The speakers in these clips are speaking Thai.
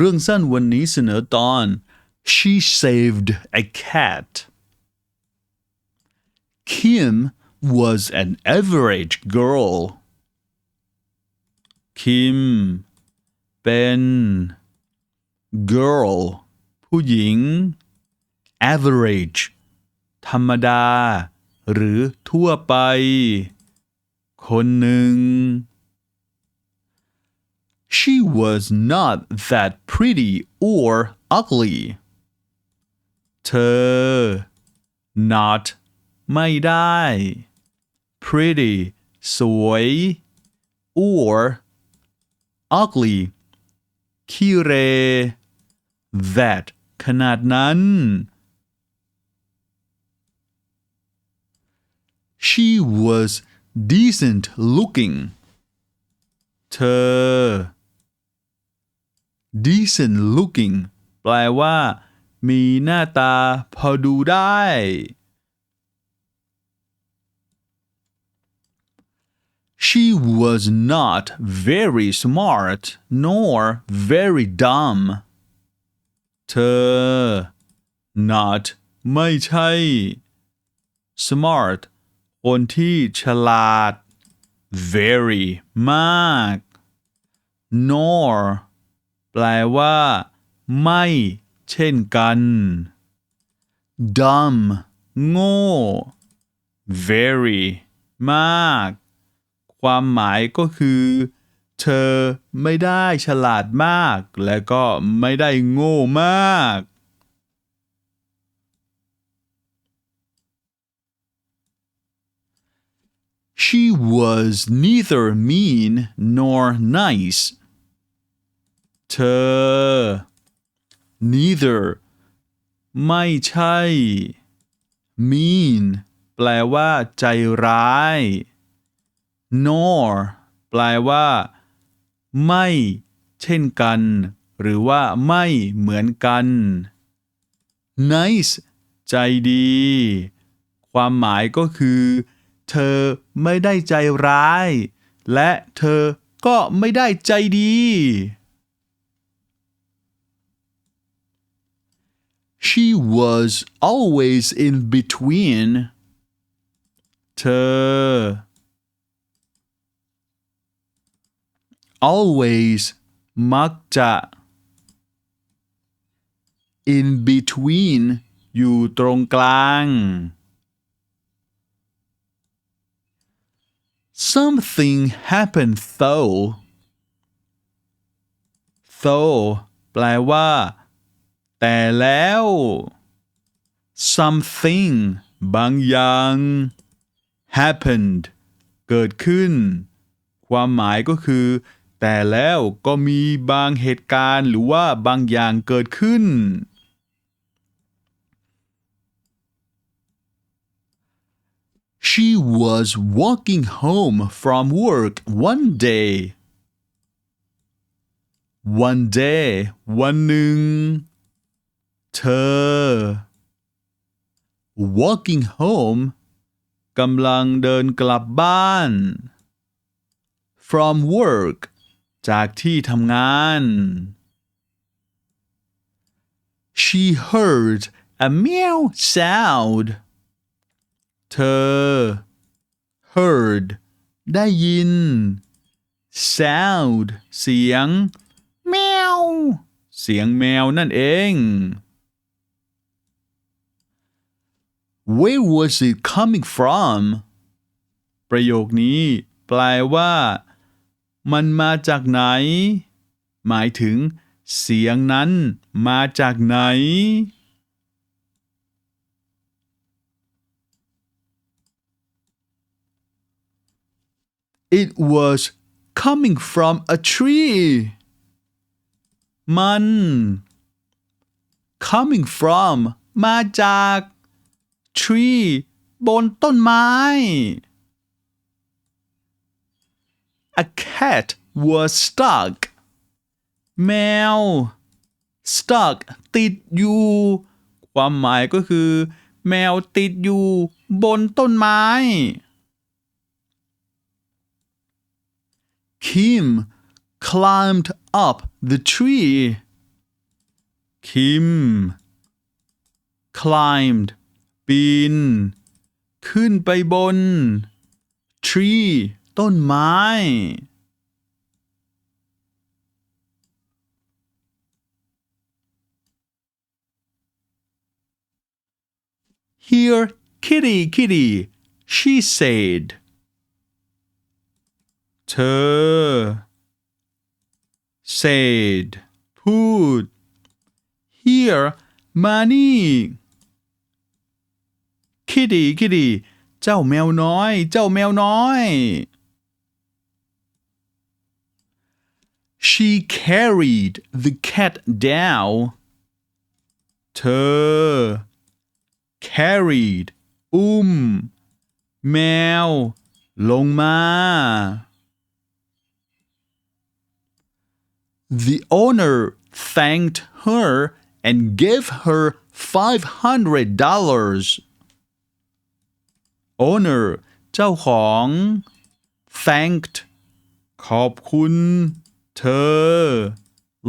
เรื่องสั้นวันนี้เสนอตอน She saved a cat Kim was an average girl Kim เป็น girl ผู้หญิง average ธรรมดา หรือทั่วไป คนหนึ่ง She was not that pretty or ugly เธอ not ไม่ได้ pretty สวย or ugly ขี้เหร that ขนาดนั้น She was decent looking เธอ decent looking แปลว่า มีหน้าตาพอดูได้ She was not very smart nor very dumb เธอ not ไม่ใช่ smart คนที่ฉลาด very มาก nor แปลว่า ไม่ เช่นกัน dumb โง่ very มาก ความหมายก็คือ เธอไม่ได้ฉลาดมาก และก็ไม่ได้โง่มาก She was neither mean nor nice เธอ neither ไม่ใช่ mean แปลว่าใจร้าย nor แปลว่า ไม่ เช่นกัน หรือว่าไม่เหมือนกัน nice ใจดี ความหมายก็คือ เธอไม่ได้ใจร้าย และเธอก็ไม่ได้ใจดี She was always in between เธอ always มักจะ in between อยู่ตรงกลาง something happened though though แปลว่า แต่แล้ว something บางอย่าง happened เกิดขึ้น ความหมายก็คือ แต่แล้วก็มีบางเหตุการณ์หรือว่าบางอย่างเกิดขึ้น She was walking home from work one day. One day วันหนึ่ง เธอ walking home กำลังเดินกลับบ้าน from work จากที่ทำงาน She heard a meow sound เธอ heard ได้ยิน sound เสียง แมว เสียงแมวนั่นเอง Where was it coming from ประโยคนี้แปลว่า มันมาจากไหน หมายถึง เสียงนั้นมาจากไหน It was coming from a tree มัน coming from มาจาก tree บนต้นไม้ A cat was stuck แมว stuck ติดอยู่ ความหมายก็คือ แมวติดอยู่ บนต้นไม้ Kim climbed up the tree Kim climbed ปีน ขึ้นไปบน tree ต้นไม้ Here, kitty, kitty, she said. เธอ said พูด here ม านี่ kitty kitty เจ้าแมวน้อย เจ้าแมวน้อย she carried the cat down เธอ carried อุ้ม แมว ลงมา The owner thanked her and gave her $500. Owner เจ้าของ thanked ขอบคุณ เธอ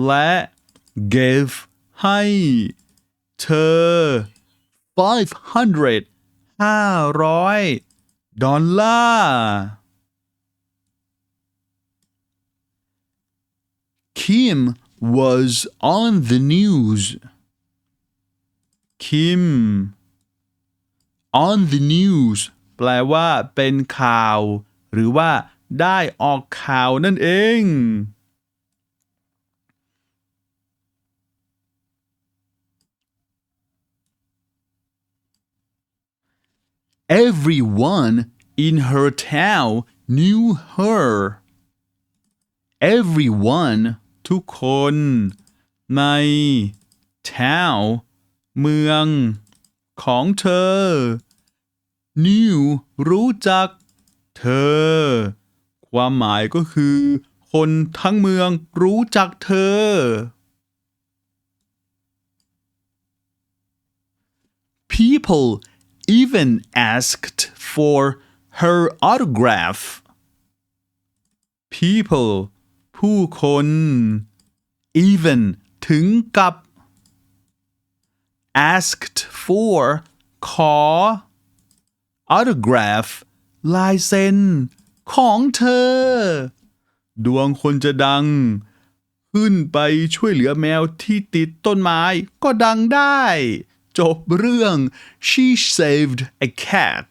และ gave ให้ เธอ 500 500 ดอลลาร์ Kim was on the news. Kim on the news แปลว่า เป็นข่าว หรือว่า ได้ออกข่าวนั่นเอง Everyone in her town knew her. everyone ทุกคน ใน town เมือง ของเธอ knew รู้จัก เธอ ความหมายก็คือ คนทั้งเมืองรู้จักเธอ People even asked for her autograph. People ผู้คน even ถึงกับ asked for ขอ autograph ลายเซ็นของเธอ ดวงคนจะดัง ขึ้นไปช่วยเหลือแมวที่ติดต้นไม้ก็ดังได้ จบเรื่อง she saved a cat